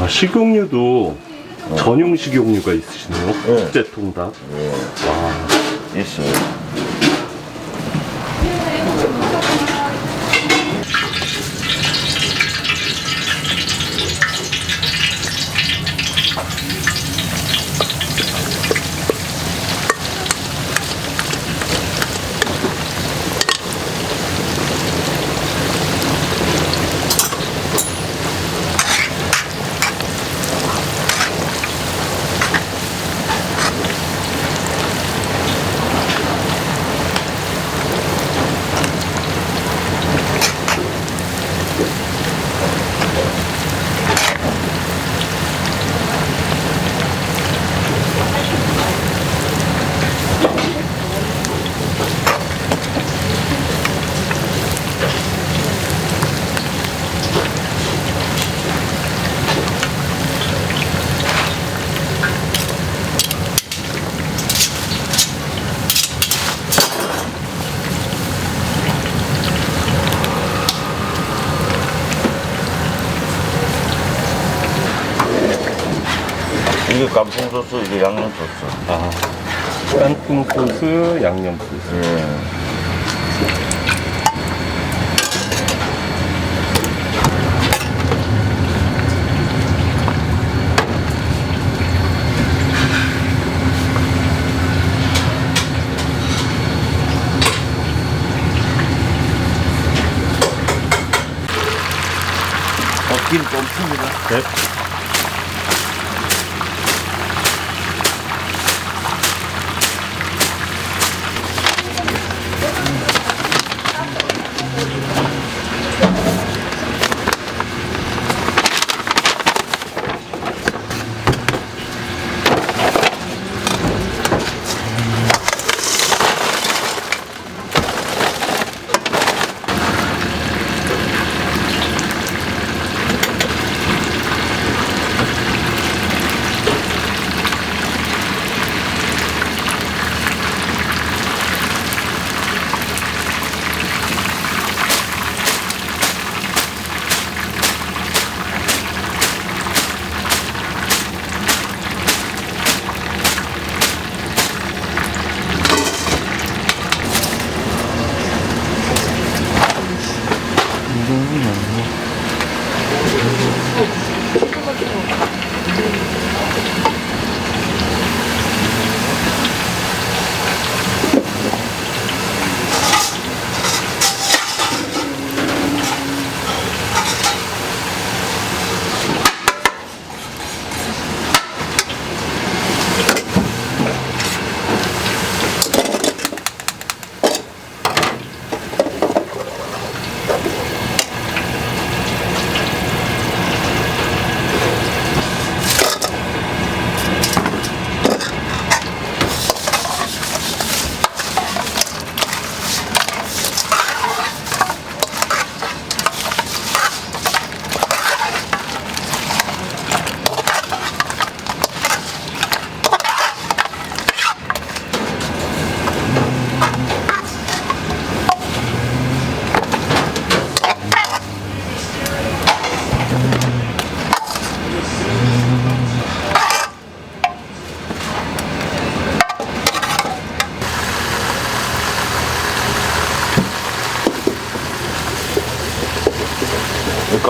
아, 식용유도 전용 식용유가 있으시네요. 네. 국제통닭. 있어요. 깐풍 소스, 이게 양념 소스. 아, 깐풍 소스, 양념 소스. 예. 어, 김좀 풉니다. 네.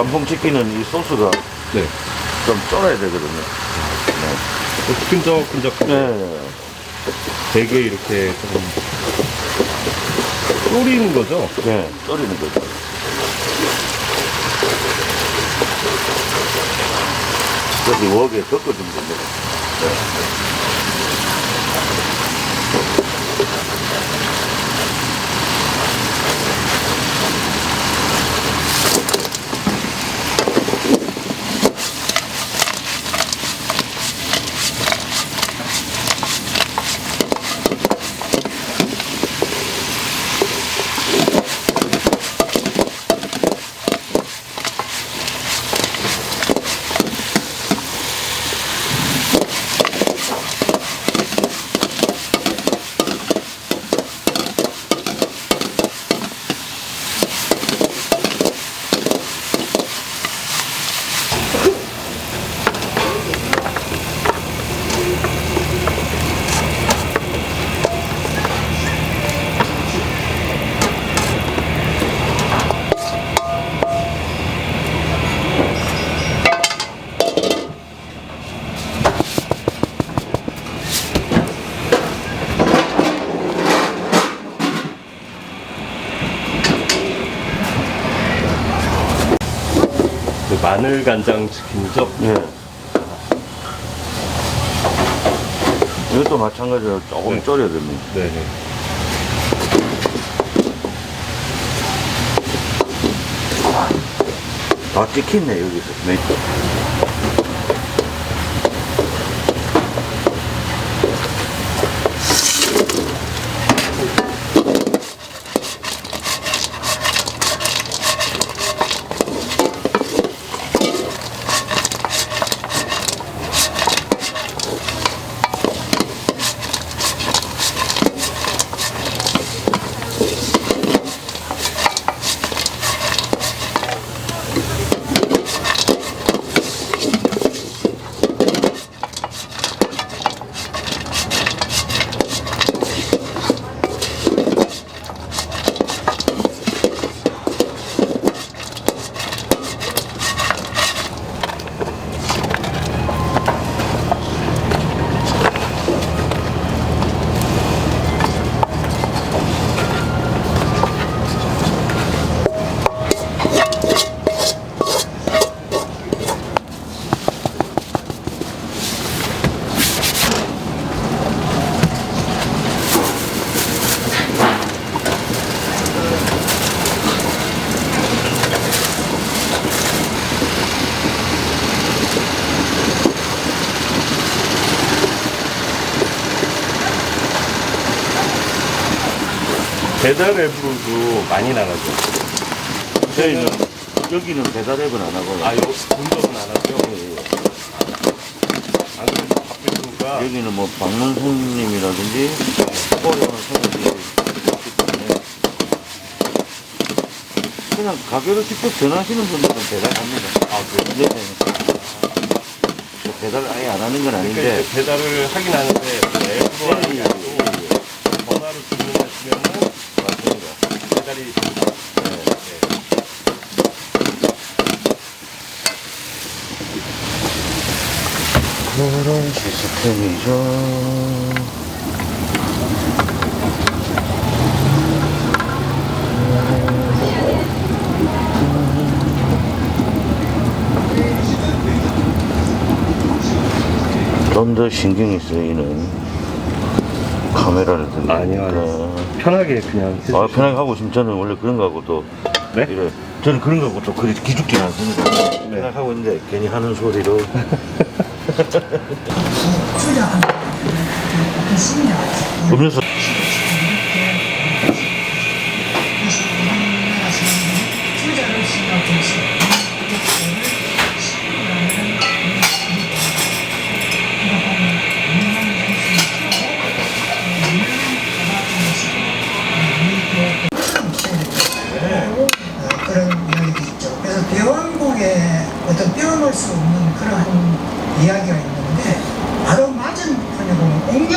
깐풍치킨은 이 소스가 네. 좀 쫄아야 되거든요. 끈적끈적하고 네. 되게 이렇게 좀 쫄이는 거죠? 네. 쫄이는 거죠. 그래서 웍에 덮어주면 됩니다. 그 마늘 간장 치킨이죠? 예. 이것도 마찬가지로 조금 네. 졸여야 됩니다. 네네. 다 찍혔네, 여기서. 네. 배달 앱으로도 많이 나가죠. 저희는, 여기는 배달 앱은 안 하고요. 아, 여기 본점은 안 하죠? 안 그래도 바쁘니까. 여기는 뭐 방문 손님이라든지 어려운 손님들이 있기 때문에 그냥 가게로 직접 전화하시는 분들은 배달합니다. 아, 그래요? 네. 뭐 배달 아예 안 하는 건 그러니까 아닌데 이제 배달을 하긴 하는데 그 앱으로 하는 게 네. 아니고 전화로 주문하시면은 됩니다. 네. 그런 시스템이죠. 좀 더 신경이 쓰이는 카메라를 듣는 아니요, 아니요. 편하게 그냥 해주시면 아, 편하게 하고 있으면 저는 원래 그런 거 하고 또 네? 이래 저는 그런 거 하고 또 그리 기죽지는 않습니다. 편하게 하고 있는데 괜히 하는 소리로 음료수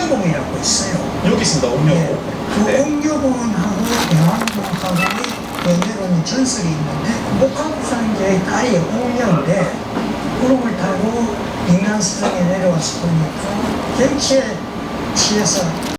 보면 옥녀봉이라고 있어요. 여기 있습니다. 예, 옥녀봉. 그 네. 옥녀봉하고 대왕봉하고의 연대로는 전설이 있는데 목합산제의 딸이 옥녀인데 구름을 타고 인간수정에 내려와서 보니까 경치에 취해서